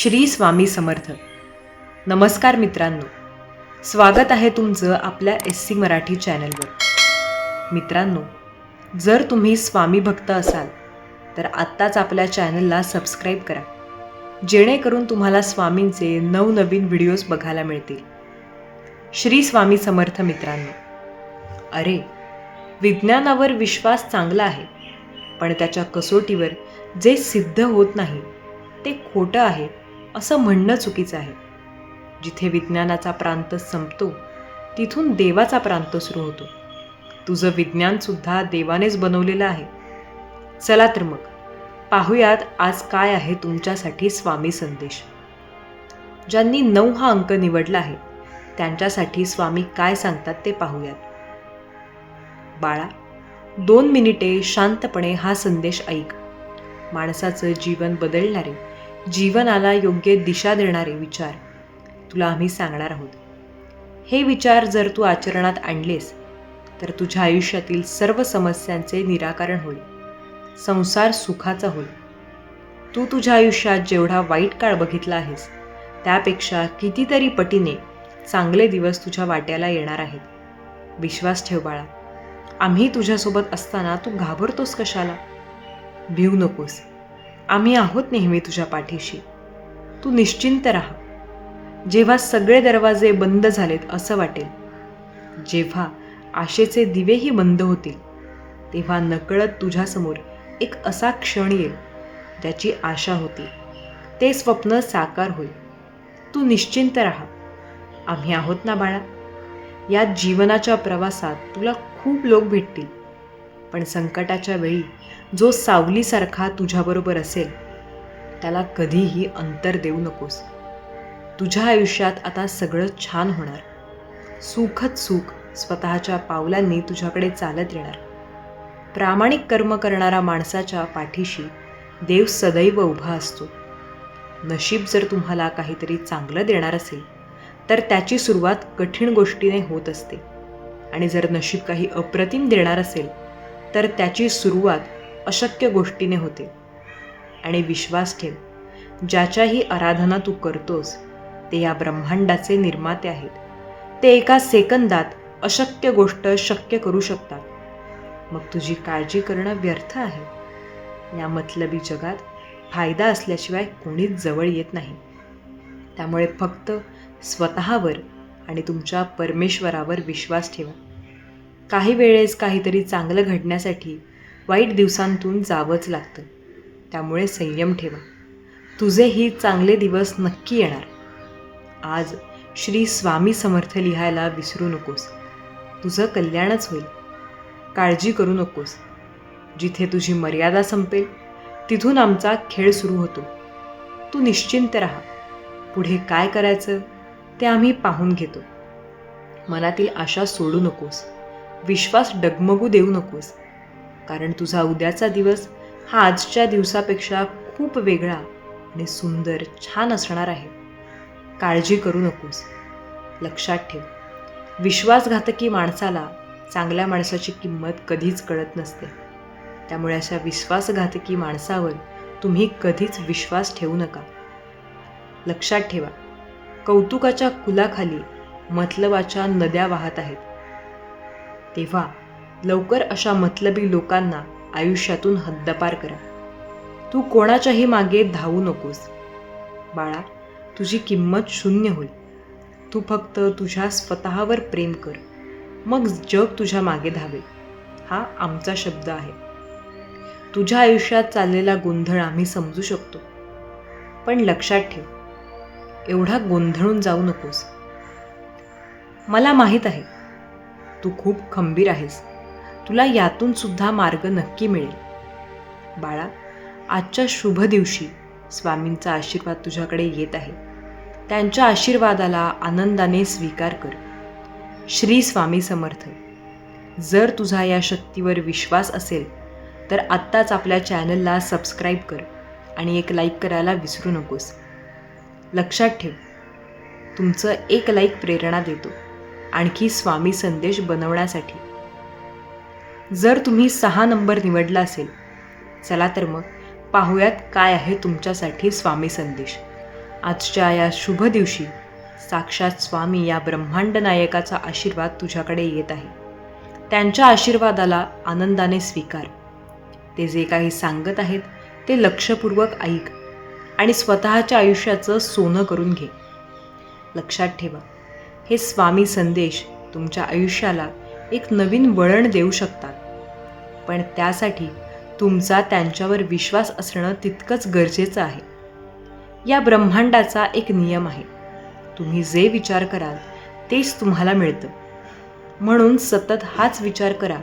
श्री स्वामी समर्थ. नमस्कार मित्रांनो. स्वागत आहे तुमचं आपल्या एस सी मराठी चॅनलवर. मित्रांनो जर तुम्ही स्वामी भक्त असाल तर आत्ताच आपल्या चॅनलला सबस्क्राईब करा. जेणेकरून तुम्हाला स्वामींचे नवनवीन व्हिडिओज बघायला मिळतील. श्री स्वामी समर्थ मित्रांनो अरे विज्ञानावर विश्वास चांगला आहे पण त्याच्या कसोटीवर जे सिद्ध होत नाही ते खोटं आहे. असं म्हणणं चुकीचं आहे. जिथे विज्ञानाचा प्रांत संपतो तिथून देवाचा प्रांत सुरू होतो. तुझं विज्ञानसुद्धा देवानेच बनवलेलं आहे. चला तर मग पाहूयात आज काय आहे तुमच्यासाठी स्वामी संदेश. ज्यांनी नऊ हा अंक निवडला आहे त्यांच्यासाठी स्वामी काय सांगतात ते पाहूयात. बाळा दोन मिनिटे शांतपणे हा संदेश ऐक. माणसाचं जीवन बदलणारे जीवनाला योग्य दिशा देणारे विचार. तुला आम्ही सांगणार आहोत. हे विचार जर तू आचरणात आणलेस तर तुझ्या आयुष्यातील सर्व समस्यांचे निराकरण होईल. संसार सुखाचा होईल. तू तुझ्या आयुष्यात जेवढा वाईट काळ बघितला आहेस त्यापेक्षा कितीतरी पटीने चांगले दिवस तुझ्या वाट्याला येणार आहेत. विश्वास ठेव बाळा. आम्ही तुझ्यासोबत असताना तू घाबरतोस कशाला? भिऊ नकोस. आम्ही आहोत नेहमी तुझ्या पाठीशी. तू निश्चिंत राहा. जेव्हा सगळे दरवाजे बंद झालेत असं वाटेल जेव्हा आशेचे दिवेही बंद होतील तेव्हा नकळत तुझ्यासमोर एक असा क्षण येईल ज्याची आशा होती. ते स्वप्न साकार होईल. तू निश्चिंत राहा. आम्ही आहोत ना बाळा? या जीवनाच्या प्रवासात तुला खूप लोक भेटतील. पण संकटाच्या वेळी जो सावलीसारखा तुझ्याबरोबर असेल त्याला कधीही अंतर देऊ नकोस. तुझ्या आयुष्यात आता सगळं छान होणार. सुखच सुख स्वतःच्या पावलांनी तुझ्याकडे चालत येणार. प्रामाणिक कर्म करणारा माणसाच्या पाठीशी देव सदैव उभा असतो. नशीब जर तुम्हाला काहीतरी चांगलं देणार असेल तर त्याची सुरुवात कठीण गोष्टीने होत असते. आणि जर नशीब काही अप्रतिम देणार असेल तर त्याची सुरुवात अशक्य गोष्टीने होते. आणि विश्वास ठेव ज्याच्याही आराधना तू करतोस ते या ब्रह्मांडाचे निर्माते आहेत. ते एका सेकंदात अशक्य गोष्ट शक्य करू शकतात. मग तुझी काळजी करणं व्यर्थ आहे. या मतलबी जगात फायदा असल्याशिवाय कोणीच जवळ येत नाही. त्यामुळे फक्त स्वतःवर आणि तुमच्या परमेश्वरावर विश्वास ठेवा. काही वेळेस काहीतरी चांगलं घडण्यासाठी वाईट दिवसांतून जावंच लागतं. त्यामुळे संयम ठेवा. तुझेही चांगले दिवस नक्की येणार. आज श्री स्वामी समर्थ लिहायला विसरू नकोस. तुझं कल्याणच होईल. काळजी करू नकोस. जिथे तुझी मर्यादा संपेल तिथून आमचा खेळ सुरू होतो. तू निश्चिंत राहा. पुढे काय करायचं ते आम्ही पाहून घेतो. मनातील आशा सोडू नकोस. विश्वास डगमगू देऊ नकोस. कारण तुझा उद्याचा दिवस हा आजच्या दिवसापेक्षा खूप वेगळा आणि सुंदर छान असणार आहे. काळजी करू नकोस. लक्षात ठेव. विश्वासघातकी माणसाला चांगल्या माणसाची किंमत कधीच कळत नसते. त्यामुळे अशा विश्वासघातकी माणसावर तुम्ही कधीच विश्वास ठेवू नका. लक्षात ठेवा. कौतुकाच्या कुलाखाली मतलबाच्या नद्या वाहत आहेत. तेव्हा लवकर अशा मतलबी लोकांना आयुष्यातून हद्दपार करा. तू कोणाच्याही मागे धावू नकोस. बाळा तुझी किंमत शून्य होईल. तू फक्त तुझ्या स्वतःवर प्रेम कर. मग जग तुझ्या मागे धावेल. हा आमचा शब्द आहे. तुझ्या आयुष्यात चाललेला गोंधळ आम्ही समजू शकतो. पण लक्षात ठेव एवढा गोंधळून जाऊ नकोस. मला माहीत आहे तू खूप खंबीर आहेस. तुला यातून सुद्धा मार्ग नक्की मिळेल. बाळा आजच्या शुभ दिवशी स्वामींचा आशीर्वाद तुझ्याकडे येत आहे. त्यांच्या आशीर्वादाला आनंदाने स्वीकार कर. श्री स्वामी समर्थ. जर तुझा या शक्तीवर विश्वास असेल तर आत्ताच आपल्या चॅनलला सबस्क्राईब कर आणि एक लाईक करायला विसरू नकोस. लक्षात ठेव तुमचं एक लाईक प्रेरणा देतो. आणखी स्वामी संदेश बनवण्यासाठी. जर तुम्ही सहा नंबर निवडला असेल चला तर मग पाहूयात काय आहे तुमच्यासाठी स्वामी संदेश. आजच्या या शुभ दिवशी साक्षात स्वामी या ब्रह्मांड नायकाचा आशीर्वाद तुझ्याकडे येत आहे. त्यांच्या आशीर्वादाला आनंदाने स्वीकार. ते जे काही सांगत आहेत ते लक्षपूर्वक ऐक आणि स्वतःच्या आयुष्याचं सोनं करून घे. लक्षात ठेवा हे स्वामी संदेश तुमच्या आयुष्याला एक नवीन वळण देऊ शकतात. पण त्यासाठी तुमचा त्यांच्यावर विश्वास असणं तितकंच गरजेचं आहे. या ब्रह्मांडाचा एक नियम आहे. तुम्ही जे विचार कराल तेच तुम्हाला मिळतं. म्हणून सतत हाच विचार करा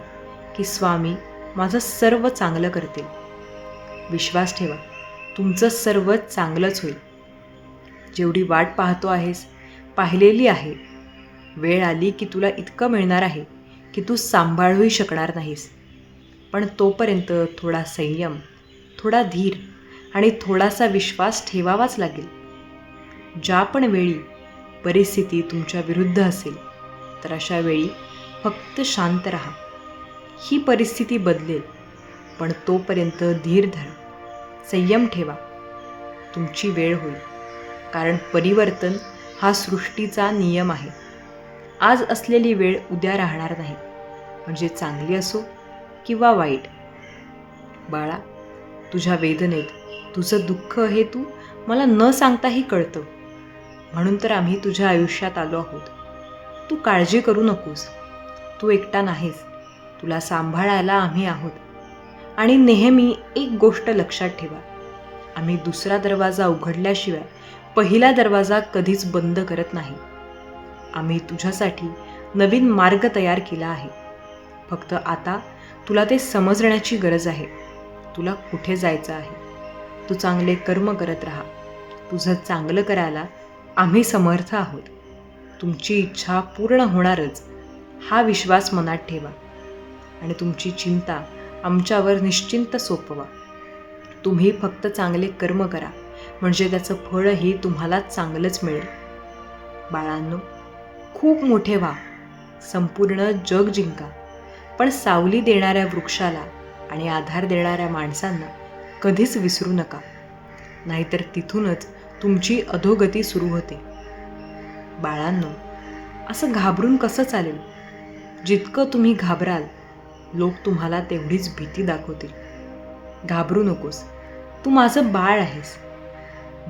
की स्वामी माझं सर्व चांगलं करतील. विश्वास ठेवा तुमचं सर्व चांगलंच होईल. जेवढी वाट पाहतो आहेस पाहिलेली आहे वेळ आली की तुला इतकं मिळणार आहे की तू सांभाळूही शकणार नाहीस. पण तोपर्यंत थोडा संयम थोडा धीर आणि थोडासा विश्वास ठेवावाच लागेल. ज्या पण वेळी परिस्थिती तुमच्या विरुद्ध असेल तर अशा वेळी फक्त शांत राहा. ही परिस्थिती बदलेल पण तोपर्यंत धीर धरा. संयम ठेवा. तुमची वेळ होईल कारण परिवर्तन हा सृष्टीचा नियम आहे. आज असलेली वेळ उद्या राहणार नाही. म्हणजे चांगली असो किंवा वाईट. बाळा तुझ्या वेदनेत तुझं दुःख हे तू मला न सांगताही कळतं. म्हणून तर आम्ही तुझ्या आयुष्यात आलो आहोत. तू काळजी करू नकोस. तू एकटा नाहीस. तुला सांभाळायला आम्ही आहोत. आणि नेहमी एक गोष्ट लक्षात ठेवा. आम्ही दुसरा दरवाजा उघडल्याशिवाय पहिला दरवाजा कधीच बंद करत नाही. आम्ही तुझ्यासाठी नवीन मार्ग तयार केला आहे. फक्त आता तुला ते समजण्याची गरज आहे. तुला कुठे जायचं आहे? तू चांगले कर्म करत राहा. तुझं चांगलं करायला आम्ही समर्थ आहोत. तुमची इच्छा पूर्ण होणारच. हा विश्वास मनात ठेवा. आणि तुमची चिंता आमच्यावर निश्चिंत सोपवा. तुम्ही फक्त चांगले कर्म करा. म्हणजे त्याचं फळही तुम्हाला चांगलंच मिळेल. बाळांनो खूप मोठे व्हा. संपूर्ण जग जिंका. पण सावली देणाऱ्या वृक्षाला आणि आधार देणाऱ्या माणसांना कधीच विसरू नका. नाहीतर तिथूनच तुमची अधोगती सुरू होते. बाळांनो असं घाबरून कसं चालेल? जितकं तुम्ही घाबराल लोक तुम्हाला तेवढीच भीती दाखवतील. घाबरू नकोस. तू माझं बाळ आहेस.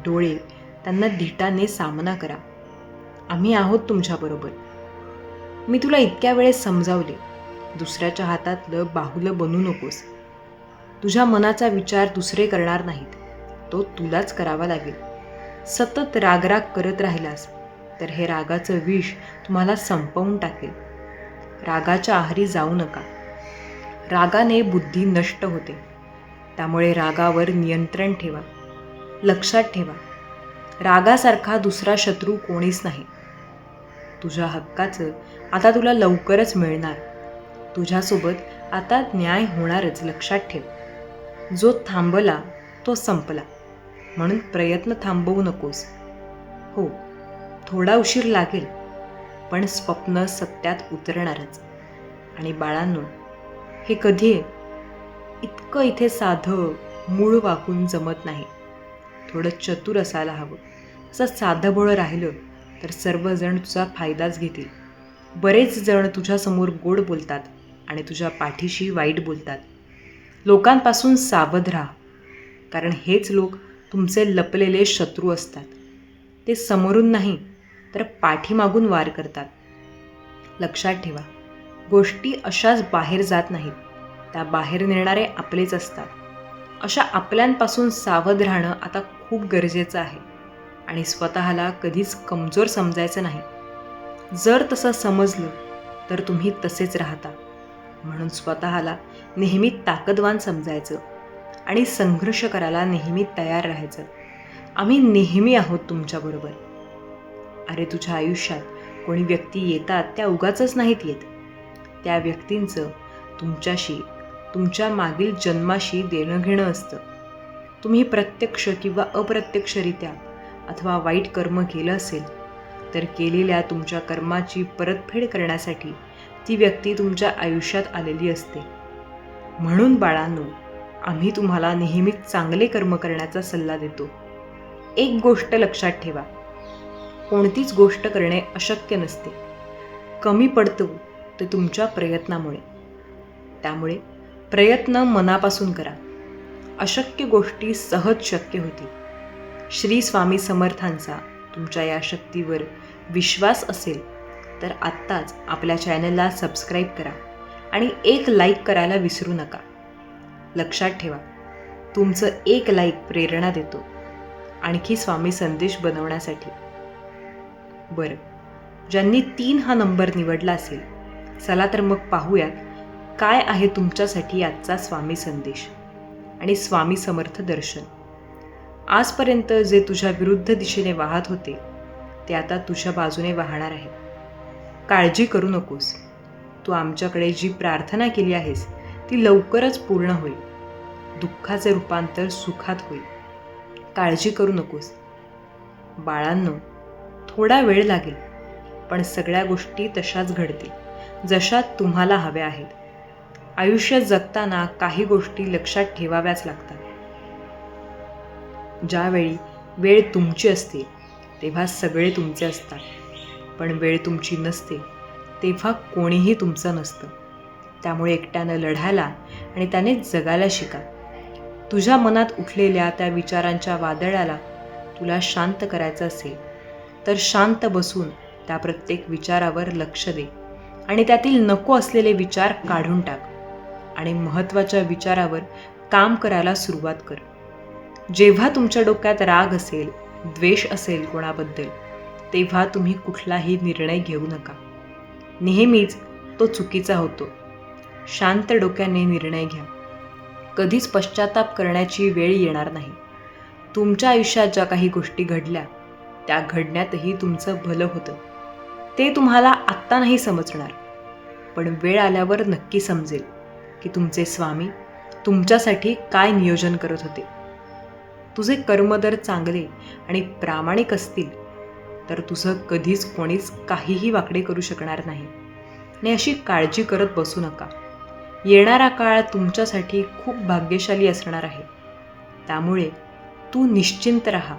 डोळे त्यांना धिटाने सामना करा. आम्ही आहोत तुमच्याबरोबर मी तुला इतक्या वेळेस समजावले दुसऱ्याच्या हातातलं बाहुलं बनू नकोस. तुझ्या मनाचा विचार दुसरे करणार नाहीत. तो तुलाच करावा लागेल. सतत रागराग करत राहिलास तर हे रागाचं विष तुम्हाला संपवून टाकेल. रागाच्या आहारी जाऊ नका. रागाने बुद्धी नष्ट होते. त्यामुळे रागावर नियंत्रण ठेवा. लक्षात ठेवा. रागासारखा दुसरा शत्रू कोणीच नाही. तुझ्या हक्काचं आता तुला लवकरच मिळणार. तुझ्यासोबत आता न्याय होणारच लक्षात ठेव. जो थांबला तो संपला. म्हणून प्रयत्न थांबवू नकोस. हो थोडा उशीर लागेल पण स्वप्न सत्यात उतरणारच. आणि बाळांनो हे कधी आहे? इतकं इथे साधं मूळ वाकून जमत नाही. थोडं चतुर असायला हवं. असं साधंबळ राहिलं तर सर्वजण तुझा फायदाच घेतील. बरेच जण तुझ्यासमोर गोड बोलतात आणि तुझ्या पाठीशी वाईट बोलतात. लोकांपासून सावध राहा. कारण हेच लोक तुमचे लपलेले शत्रू असतात. ते समोरून नाही तर पाठीमागून वार करतात. लक्षात ठेवा गोष्टी अशाच बाहेर जात नाहीत. त्या बाहेर नेणारे आपलेच असतात. अशा आपल्यांपासून सावध राहणं आता खूप गरजेचं आहे. आणि स्वतःला कधीच कमजोर समजायचं नाही. जर तसं समजलं तर तुम्ही तसेच राहता. म्हणून स्वतःला नेहमी ताकदवान समजायचं आणि संघर्ष करायला नेहमी तयार राहायचं. आम्ही नेहमी आहोत तुमच्याबरोबर अरे तुझ्या आयुष्यात कोणी व्यक्ती येतात त्या उगाचच नाहीत येत. त्या व्यक्तींचं तुमच्याशी तुमच्या मागील जन्माशी देणं घेणं असतं. तुम्ही प्रत्यक्ष किंवा अप्रत्यक्षरित्या अथवा वाईट कर्म केलं असेल तर केलेल्या तुमच्या कर्माची परतफेड करण्यासाठी ती व्यक्ती तुमच्या आयुष्यात आलेली असते. म्हणून बाळांनो आम्ही तुम्हाला नेहमीच चांगले कर्म करण्याचा सल्ला देतो. एक गोष्ट लक्षात ठेवा. कोणतीच गोष्ट करणे अशक्य नसते. कमी पडतो ते तुमच्या प्रयत्नामुळे. त्यामुळे प्रयत्न मनापासून करा. अशक्य गोष्टी सहज शक्य होतील. श्री स्वामी समर्थांचा तुमच्या या शक्तीवर विश्वास असेल तर आत्ताच आपल्या चॅनलला सबस्क्राईब करा आणि एक लाईक करायला विसरू नका. लक्षात ठेवा तुमचं एक लाईक प्रेरणा देतो आणखी स्वामी संदेश बनवण्यासाठी. बरं ज्यांनी तीन हा नंबर निवडला असेल चला तर मग पाहूयात काय आहे तुमच्यासाठी आजचा स्वामी संदेश आणि स्वामी समर्थ दर्शन. आजपर्यंत जे तुझ्या विरुद्ध दिशेने वाहत होते ते आता तुझ्या बाजूने वाहणार आहे. काळजी करू नकोस. तू आमच्याकडे जी प्रार्थना केली आहेस ती लवकरच पूर्ण होईल. दुःखाचे रूपांतर सुखात होईल. काळजी करू नकोस. बाळांनो थोडा वेळ लागेल पण सगळ्या गोष्टी तशाच घडतील जशा तुम्हाला हव्या आहेत. आयुष्य जगताना काही गोष्टी लक्षात ठेवाव्याच लागतात. ज्यावेळी वेळ तुमची असते तेव्हा सगळे तुमचे असतात. पण वेळ तुमची नसते तेव्हा कोणीही तुमचं नसतं. त्यामुळे एकट्यानं लढायला आणि त्याने जगायला शिका. तुझ्या मनात उठलेल्या त्या विचारांच्या वादळाला तुला शांत करायचं असेल तर शांत बसून त्या प्रत्येक विचारावर लक्ष दे आणि त्यातील नको असलेले विचार काढून टाक आणि महत्त्वाच्या विचारावर काम करायला सुरुवात कर. जेव्हा तुमच्या डोक्यात राग असेल द्वेष असेल कोणाबद्दल तेव्हा तुम्ही कुठलाही निर्णय घेऊ नका. नेहमीच तो चुकीचा होतो. शांत डोक्याने निर्णय घ्या. कधीच पश्चाताप करण्याची वेळ येणार नाही. तुमच्या आयुष्यात ज्या काही गोष्टी घडल्या त्या घडण्यातही तुमचं भलं होतं. ते तुम्हाला आत्ता नाही समजणार. पण वेळ आल्यावर नक्की समजेल की तुमचे स्वामी तुमच्यासाठी काय नियोजन करत होते. तुझे कर्म जर चांगले आणि प्रामाणिक असतील तर तुझं कधीच कोणीच काहीही वाकडे करू शकणार नाही. आणि अशी काळजी करत बसू नका. येणारा काळ तुमच्यासाठी खूप भाग्यशाली असणार आहे. त्यामुळे तू निश्चिंत राहा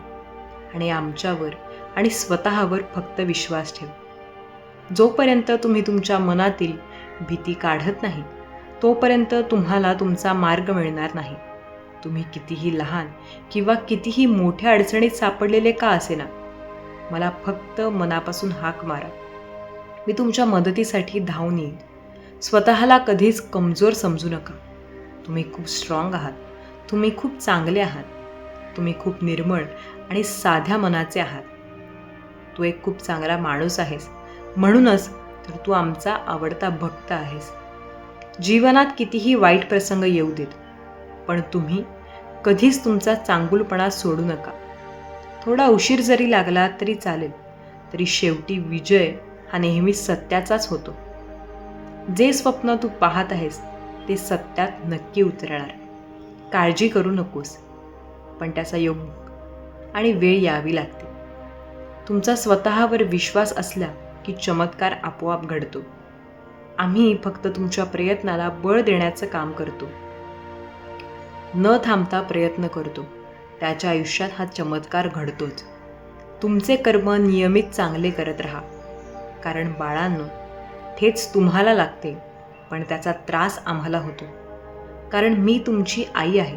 आणि आमच्यावर आणि स्वतःवर फक्त विश्वास ठेव. जोपर्यंत तुम्ही तुमच्या मनातील भीती काढत नाही तोपर्यंत तुम्हाला तुमचा मार्ग मिळणार नाही. तुम्ही कितीही लहान किंवा कितीही मोठ्या अडचणीत सापडलेले का असेना? मला फक्त मनापासून हाक मारा. मी तुमच्या मदतीसाठी धावून येईन. स्वतःला कधीच कमजोर समजू नका. तुम्ही खूप स्ट्रॉंग आहात. तुम्ही खूप चांगले आहात. तुम्ही खूप निर्मळ आणि साध्या मनाचे आहात. तू एक खूप चांगला माणूस आहेस. म्हणूनच तर तू आमचा आवडता भक्त आहेस. जीवनात कितीही वाईट प्रसंग येऊ देत पण तुम्ही कधीच तुमचा चांगुलपणा सोडू नका. थोडा उशीर जरी लागला तरी चालेल तरी शेवटी विजय हा नेहमी सत्याचाच होतो. जे स्वप्न तू पाहत आहेस ते सत्यात नक्की उतरणार. काळजी करू नकोस पण त्याचा योग आणि वेळ यावी लागते. तुमचा स्वतःवर विश्वास असला की चमत्कार आपोआप घडतो. आम्ही फक्त तुमच्या प्रयत्नाला बळ देण्याचं काम करतो. न थांबता प्रयत्न करतो. त्याच्या आयुष्यात हा चमत्कार घडतोच. तुमचे कर्म नियमित चांगले करत राहा. कारण बाळांनो थेच तुम्हाला लागते पण त्याचा त्रास आम्हाला होतो. कारण मी तुमची आई आहे.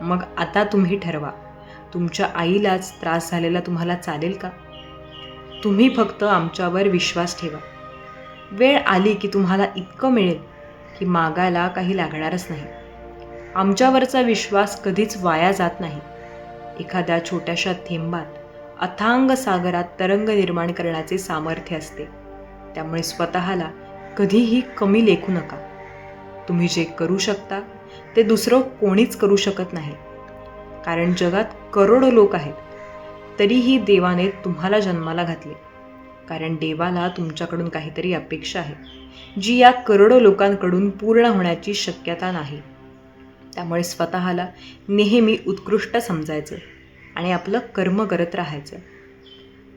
मग आता तुम्ही ठरवा तुमच्या आईलाच त्रास झालेला तुम्हाला चालेल का? तुम्ही फक्त आमच्यावर विश्वास ठेवा. वेळ आली की तुम्हाला इतकं मिळेल की मागायला काही लागणारच नाही. आमच्यावरचा विश्वास कधीच वाया जात नाही. एखाद्या छोट्याशा थेंबात अथांग सागरात तरंग निर्माण करण्याचे सामर्थ्य असते. त्यामुळे स्वतःला कधीही कमी लेखू नका. तुम्ही जे करू शकता ते दुसरं कोणीच करू शकत नाही. कारण जगात करोडो लोक आहेत. तरीही देवाने तुम्हाला जन्माला घातले. कारण देवाला तुमच्याकडून काहीतरी अपेक्षा आहे जी या करोडो लोकांकडून पूर्ण होण्याची शक्यता नाही. त्यामुळे स्वतःला नेहमी उत्कृष्ट समजायचं आणि आपलं कर्म करत राहायचं.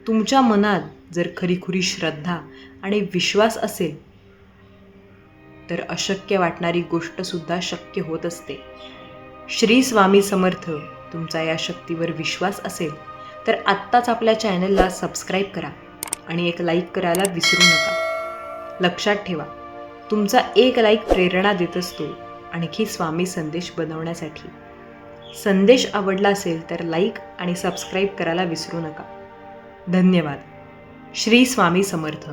तुमच्या मनात जर खरीखुरी श्रद्धा आणि विश्वास असेल तर अशक्य वाटणारी गोष्टसुद्धा शक्य होत असते. श्री स्वामी समर्थ तुमचा या शक्तीवर विश्वास असेल तर आत्ताच आपल्या चॅनलला सबस्क्राईब करा आणि एक लाईक करायला विसरू नका. लक्षात ठेवा तुमचा एक लाईक प्रेरणा देत असतो. आणखी स्वामी संदेश बनवण्यासाठी. संदेश आवडला असेल तर लाईक आणि सबस्क्राईब करायला विसरू नका. धन्यवाद. श्री स्वामी समर्थ.